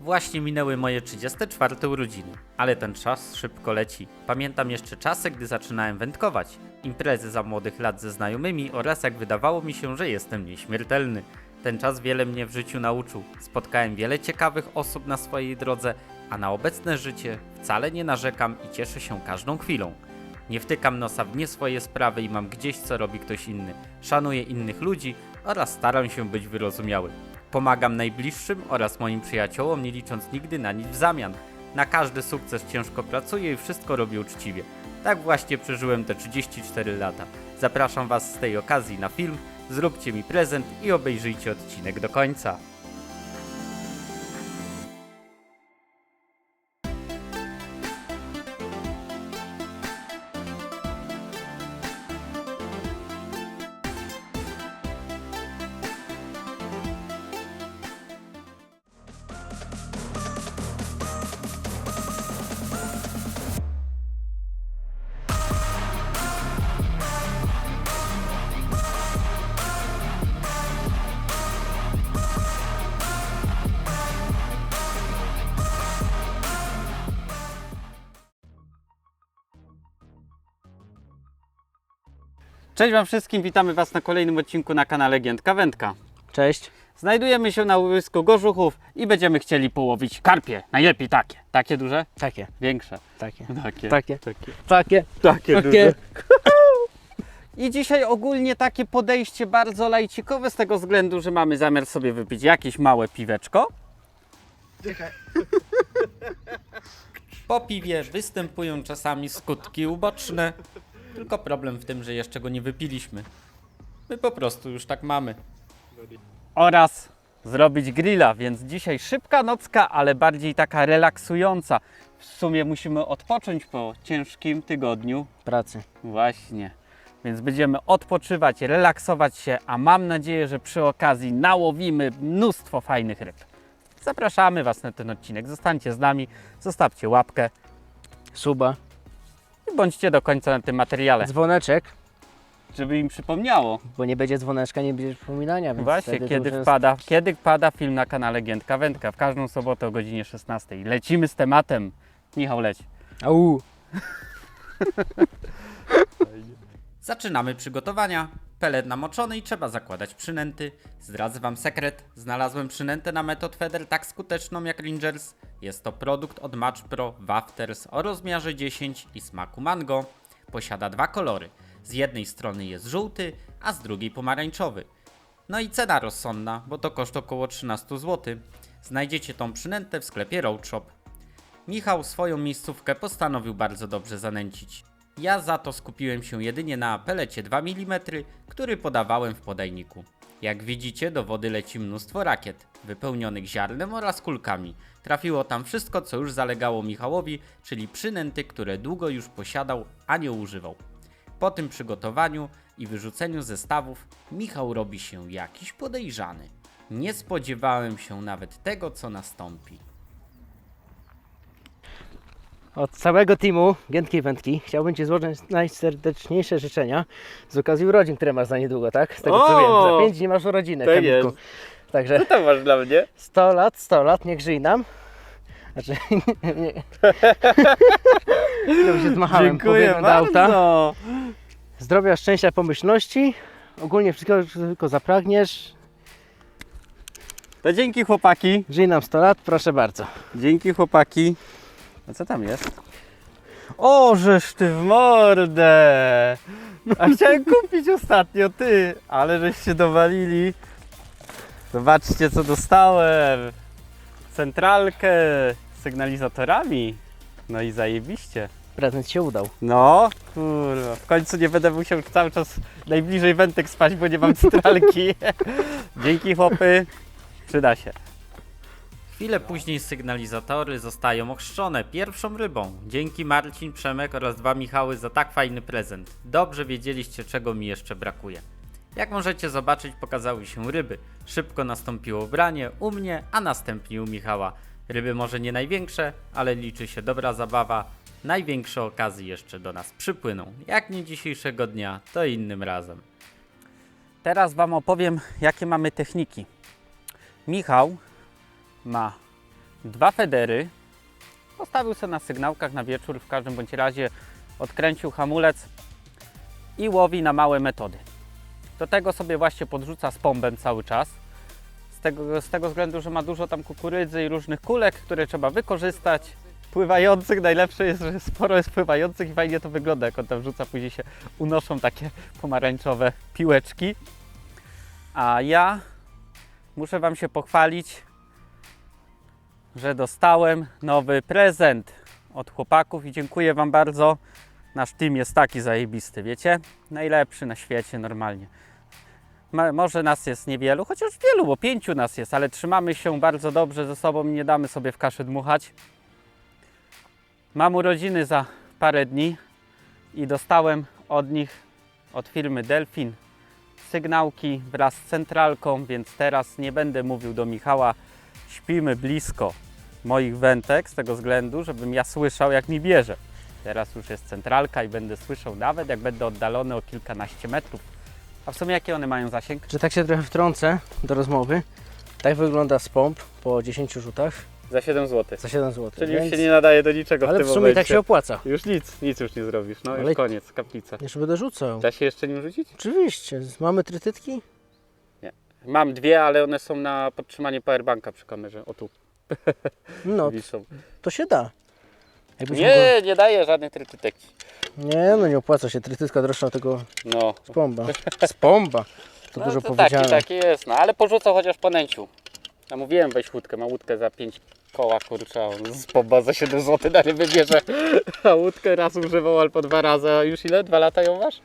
Właśnie minęły moje 34 urodziny, ale ten czas szybko leci. Pamiętam jeszcze czasy, gdy zaczynałem wędkować, imprezy za młodych lat ze znajomymi oraz jak wydawało mi się, że jestem nieśmiertelny. Ten czas wiele mnie w życiu nauczył. Spotkałem wiele ciekawych osób na swojej drodze, a na obecne życie wcale nie narzekam i cieszę się każdą chwilą. Nie wtykam nosa w nie swoje sprawy i mam gdzieś co robi ktoś inny. Szanuję innych ludzi oraz staram się być wyrozumiały. Pomagam najbliższym oraz moim przyjaciołom, nie licząc nigdy na nic w zamian. Na każdy sukces ciężko pracuję i wszystko robię uczciwie. Tak właśnie przeżyłem te 34 lata. Zapraszam Was z tej okazji na film, zróbcie mi prezent i obejrzyjcie odcinek do końca. Cześć Wam wszystkim, witamy Was na kolejnym odcinku na kanale Giętka Wędka. Cześć. Znajdujemy się na łowisku Gorzuchów i będziemy chcieli połowić karpie. Najlepiej takie. Takie duże? Takie, Większe. takie, Takie. takie, Takie. takie, Takie takie. I dzisiaj ogólnie takie podejście bardzo lajcikowe z tego względu, że mamy zamiar sobie wypić jakieś małe piweczko. Po piwie występują czasami skutki uboczne. Tylko problem w tym, że jeszcze go nie wypiliśmy. My po prostu już tak mamy. Oraz zrobić grilla, więc dzisiaj szybka nocka, ale bardziej taka relaksująca. W sumie musimy odpocząć po ciężkim tygodniu Pracy. Właśnie. Więc będziemy odpoczywać, relaksować się, a mam nadzieję, że przy okazji nałowimy mnóstwo fajnych ryb. Zapraszamy Was na ten odcinek. Zostańcie z nami, zostawcie łapkę Suba. I bądźcie do końca na tym materiale, Dzwoneczek, żeby im przypomniało. bo nie będzie dzwoneczka, nie będzie przypominania. Więc Właśnie, wtedy to kiedy już jest- wpada, kiedy wpada film na kanale Giętka Wędka. W każdą sobotę o godzinie 16. Lecimy z tematem. Michał, leć. Au. Zaczynamy przygotowania. Pelet namoczony i trzeba zakładać przynęty. Zdradzę Wam sekret. Znalazłem przynętę na Method Feather tak skuteczną jak Rangers. Jest to produkt od Match Pro Wafters o rozmiarze 10 i smaku mango. Posiada dwa kolory. Z jednej strony jest żółty, a z drugiej pomarańczowy. No i cena rozsądna, bo to koszt około 13 zł. Znajdziecie tą przynętę w sklepie Road Shop. Michał swoją miejscówkę postanowił bardzo dobrze zanęcić. Ja za to skupiłem się jedynie na pelecie 2 mm, który podawałem w podajniku. Jak widzicie, do wody leci mnóstwo rakiet, wypełnionych ziarnem oraz kulkami. Trafiło tam wszystko, co już zalegało Michałowi, czyli przynęty, które długo już posiadał, a nie używał. Po tym przygotowaniu i wyrzuceniu zestawów, Michał robi się jakiś podejrzany. Nie spodziewałem się nawet tego, co nastąpi. Od całego teamu Giętkiej Wędki chciałbym Ci złożyć najserdeczniejsze życzenia z okazji urodzin, które masz za niedługo, tak? Z tego co O! wiem. Za pięć dni masz urodziny, Tak jest. Także to masz dla mnie? 100 lat, 100 lat, niech żyj nam. Znaczy, nie, nie. Dobrze się zmachałem, pobiegłem do auta. Zdrowia, szczęścia, pomyślności. Ogólnie wszystkiego, czego tylko zapragniesz. To dzięki chłopaki. Żyj nam 100 lat, proszę bardzo. Dzięki chłopaki. A co tam jest? O, żeż ty w mordę! A chciałem kupić ostatnio, ty, ale żeście dowalili. Zobaczcie co dostałem. Centralkę z sygnalizatorami. No i zajebiście. Prezent się udał. No, kurwa. W końcu nie będę musiał cały czas najbliżej wętek spać, bo nie mam centralki. Dzięki chłopy. Przyda się. Chwilę później sygnalizatory zostają ochrzczone pierwszą rybą. Dzięki Marcin, Przemek oraz dwa Michały za tak fajny prezent. Dobrze wiedzieliście, czego mi jeszcze brakuje. Jak możecie zobaczyć, pokazały się ryby. Szybko nastąpiło branie u mnie, a następnie u Michała. Ryby może nie największe, ale liczy się dobra zabawa. Największe okazje jeszcze do nas przypłyną. Jak nie dzisiejszego dnia, to innym razem. Teraz Wam opowiem, jakie mamy techniki. Michał ma dwa federy. Postawił sobie na sygnałkach na wieczór, w każdym bądź razie odkręcił hamulec i łowi na małe metody. Do tego sobie właśnie podrzuca z pombem cały czas. Z tego, z tego względu, że ma dużo tam kukurydzy i różnych kulek, które trzeba wykorzystać. Pływających, najlepsze jest, że sporo jest pływających i fajnie to wygląda, jak on tam rzuca, później się unoszą takie pomarańczowe piłeczki. A ja muszę Wam się pochwalić, że dostałem nowy prezent od chłopaków i dziękuję Wam bardzo. Nasz team jest taki zajebisty, wiecie? Najlepszy na świecie normalnie. Ma, może nas jest niewielu, chociaż wielu, bo pięciu nas jest, ale trzymamy się bardzo dobrze ze sobą i nie damy sobie w kaszę dmuchać. Mam urodziny za parę dni i dostałem od nich, od firmy Delfin, sygnałki wraz z centralką, więc teraz nie będę mówił do Michała, śpimy blisko moich wętek z tego względu, żebym ja słyszał jak mi bierze. Teraz już jest centralka i będę słyszał nawet jak będę oddalony o kilkanaście metrów. A w sumie jaki one mają zasięg? Że tak się trochę wtrącę do rozmowy. Tak wygląda z pomp po 10 rzutach Za 7 zł. za 7 zł. Czyli już się nie nadaje do niczego Ale w w tym sumie momencie. tak się opłaca. Już nic, nic już nie zrobisz. No Ale- już koniec, kaplica. Jeszcze będę rzucał. Da się jeszcze nim rzucić? Oczywiście. Mamy trytytki? Mam dwie, ale one są na podtrzymanie powerbanka przy kamerze. O tu No, wiszą. to się da. Jakbyś Nie, nie daje żadnych trytytek. Nie, no nie opłaca się. Trytytka droższa od tego No. z pomba. Z pomba. To no dużo to powiedziane. taki, taki jest, no ale porzucał chociaż po nęciu. Ja mówiłem weź łódkę, ma łódkę za 5 koła, kurczę, a on z pomba za 7 zł na rybę bierze. A łódkę raz używał albo dwa razy, a już ile? Dwa lata ją masz?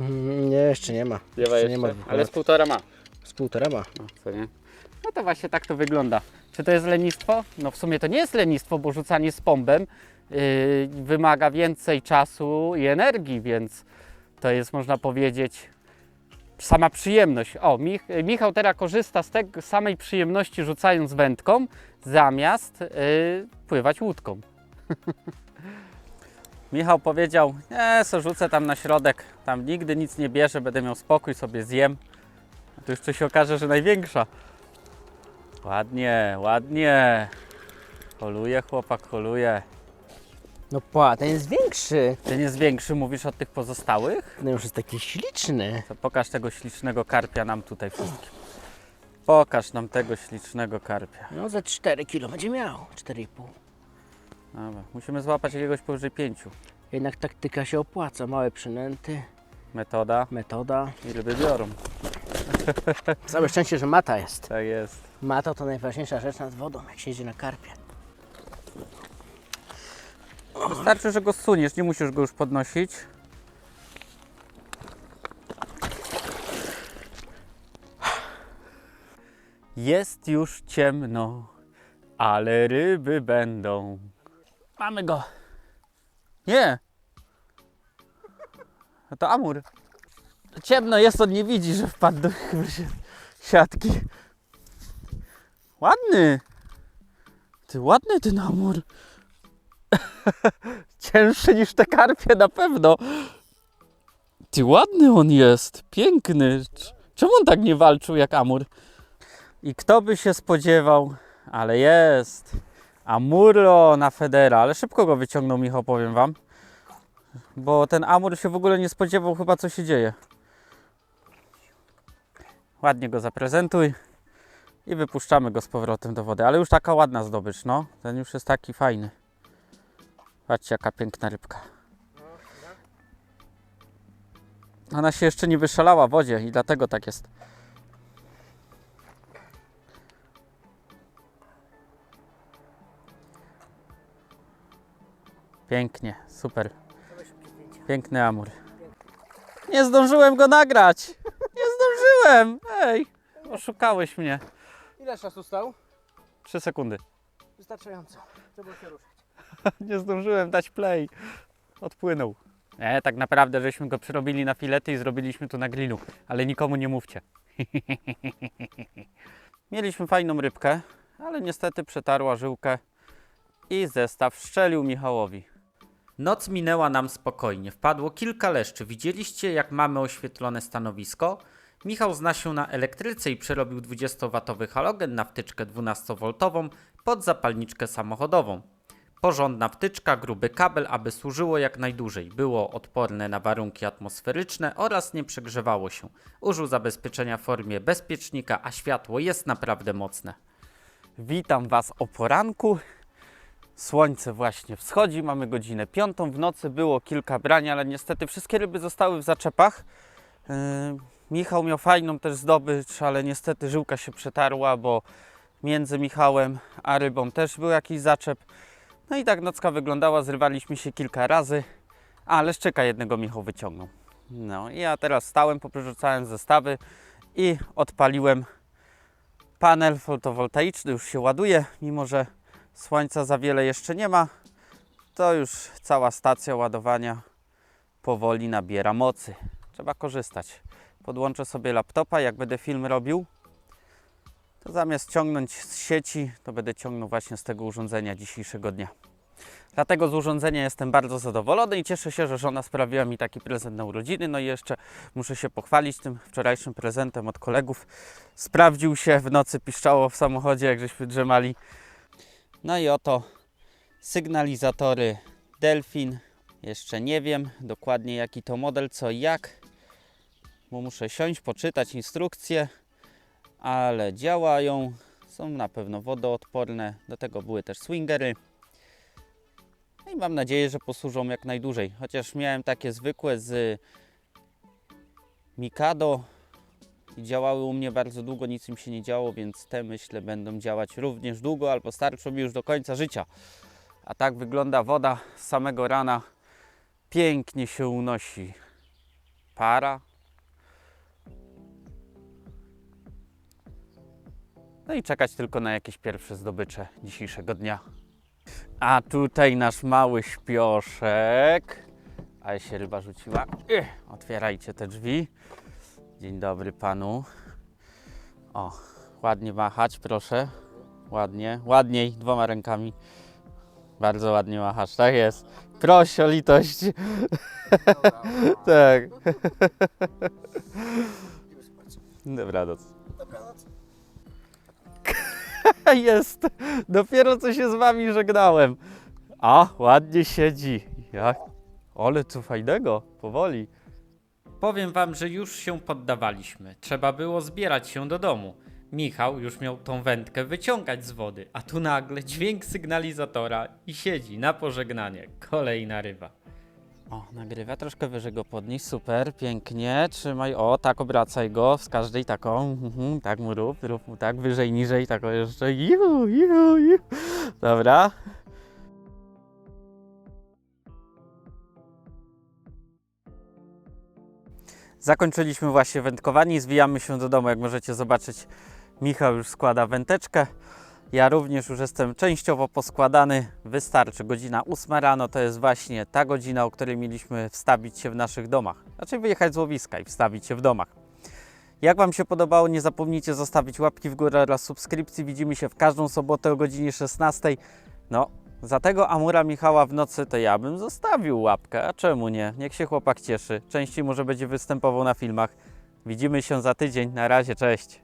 Mm, Nie, jeszcze nie ma. Nie ma Jeszcze nie ma dwóch ale lat. z półtora ma. Z półtora ma. No, co nie? No to właśnie tak to wygląda. Czy to jest lenistwo? No w sumie to nie jest lenistwo, bo rzucanie z pombem yy, wymaga więcej czasu i energii, więc to jest można powiedzieć sama przyjemność. O, Mich Michał teraz korzysta z tej samej przyjemności rzucając wędką, zamiast yy, pływać łódką. Michał powiedział, nie, co rzucę tam na środek, tam nigdy nic nie bierze, będę miał spokój, sobie zjem. A tu jeszcze się okaże, że największa. Ładnie, ładnie. Holuje chłopak, holuje. No pa, ten jest większy. Ten jest większy, mówisz od tych pozostałych? Ten już jest taki śliczny. To pokaż tego ślicznego karpia nam tutaj wszystkim. Pokaż nam tego ślicznego karpia. No za 4 kilo będzie miał. 4,5. Dobra, musimy złapać jakiegoś powyżej pięciu. Jednak taktyka się opłaca. Małe przynęty, Metoda metoda. i ryby biorą. Całe szczęście, że mata jest. Tak jest. Mata to najważniejsza rzecz nad wodą, jak się jedzie na karpie. Wystarczy, że go zsuniesz, nie musisz go już podnosić. Jest już ciemno, ale ryby będą. Mamy go. Nie. No to amur. Ciemno jest, on nie widzi, że wpadł do siatki. Ładny. Ty ładny ten amur. Cięższy niż te karpie na pewno. Ty ładny on jest, piękny. Cz- Czemu on tak nie walczył jak Amur? I kto by się spodziewał, ale jest. Amuro na Federa, ale szybko go wyciągnął Michał, powiem wam. Bo ten Amur się w ogóle nie spodziewał chyba co się dzieje. Ładnie go zaprezentuj i wypuszczamy go z powrotem do wody. Ale już taka ładna zdobycz, no. Ten już jest taki fajny. Patrzcie, jaka piękna rybka. Ona się jeszcze nie wyszalała w wodzie i dlatego tak jest. Pięknie, super. Piękny amur. Nie zdążyłem go nagrać. Zdążyłem. Ej, oszukałeś mnie. Ile czasu stał? Trzy sekundy. Wystarczająco. Trzeba się ruszyć. Nie zdążyłem dać play. Odpłynął. Nie, tak naprawdę żeśmy go przyrobili na filety i zrobiliśmy tu na grillu, ale nikomu nie mówcie. Mieliśmy fajną rybkę, ale niestety przetarła żyłkę i zestaw szczelił Michałowi. Noc minęła nam spokojnie. Wpadło kilka leszczy. Widzieliście, jak mamy oświetlone stanowisko? Michał zna się na elektryce i przerobił 20W halogen na wtyczkę 12V pod zapalniczkę samochodową. Porządna wtyczka, gruby kabel, aby służyło jak najdłużej. Było odporne na warunki atmosferyczne oraz nie przegrzewało się. Użył zabezpieczenia w formie bezpiecznika, a światło jest naprawdę mocne. Witam Was o poranku. Słońce właśnie wschodzi, mamy godzinę piątą. W nocy było kilka brań, ale niestety wszystkie ryby zostały w zaczepach. Yy, Michał miał fajną też zdobycz, ale niestety żyłka się przetarła, bo między Michałem a rybą też był jakiś zaczep. No i tak nocka wyglądała, zrywaliśmy się kilka razy, a leszczyka jednego Michał wyciągnął. No i ja teraz stałem, poprzerzucałem zestawy i odpaliłem panel fotowoltaiczny, już się ładuje, mimo że słońca za wiele jeszcze nie ma, to już cała stacja ładowania powoli nabiera mocy. Trzeba korzystać. Podłączę sobie laptopa, jak będę film robił, to zamiast ciągnąć z sieci, to będę ciągnął właśnie z tego urządzenia dzisiejszego dnia. Dlatego z urządzenia jestem bardzo zadowolony i cieszę się, że żona sprawiła mi taki prezent na urodziny. No i jeszcze muszę się pochwalić tym wczorajszym prezentem od kolegów. Sprawdził się, w nocy piszczało w samochodzie, jak żeśmy drzemali. No i oto sygnalizatory Delfin. Jeszcze nie wiem dokładnie jaki to model, co i jak, bo muszę siąść, poczytać instrukcje, ale działają. Są na pewno wodoodporne. Do tego były też swingery. No i mam nadzieję, że posłużą jak najdłużej. Chociaż miałem takie zwykłe z Mikado i działały u mnie bardzo długo, nic im się nie działo, więc te myślę będą działać również długo albo starczą mi już do końca życia. A tak wygląda woda z samego rana. Pięknie się unosi para. No i czekać tylko na jakieś pierwsze zdobycze dzisiejszego dnia. A tutaj nasz mały śpioszek. Ale się ryba rzuciła. Ech, otwierajcie te drzwi. Dzień dobry panu. O, ładnie machać, proszę. Ładnie, ładniej, dwoma rękami. Bardzo ładnie machasz, tak jest. Proszę o litość. tak. Dobranoc. Jest. Dopiero co się z wami żegnałem. A, ładnie siedzi. Jak? Ale co fajnego, powoli. Powiem wam, że już się poddawaliśmy. Trzeba było zbierać się do domu. Michał już miał tą wędkę wyciągać z wody, a tu nagle dźwięk sygnalizatora i siedzi na pożegnanie. Kolejna ryba. O, nagrywa, troszkę wyżej go podnieść, super, pięknie, trzymaj, o, tak, obracaj go, z każdej taką, mhm, tak mu rób, rób mu tak, wyżej, niżej, tak jeszcze, juhu, juhu, juhu. dobra. Zakończyliśmy właśnie wędkowanie. Zwijamy się do domu, jak możecie zobaczyć, Michał już składa wędeczkę, ja również już jestem częściowo poskładany. Wystarczy godzina 8 rano, to jest właśnie ta godzina, o której mieliśmy wstawić się w naszych domach. Znaczy wyjechać z łowiska i wstawić się w domach. Jak Wam się podobało, nie zapomnijcie zostawić łapki w górę oraz subskrypcji. Widzimy się w każdą sobotę o godzinie 16. No, za tego Amura Michała w nocy to ja bym zostawił łapkę, a czemu nie? Niech się chłopak cieszy. Częściej może będzie występował na filmach. Widzimy się za tydzień. Na razie, cześć.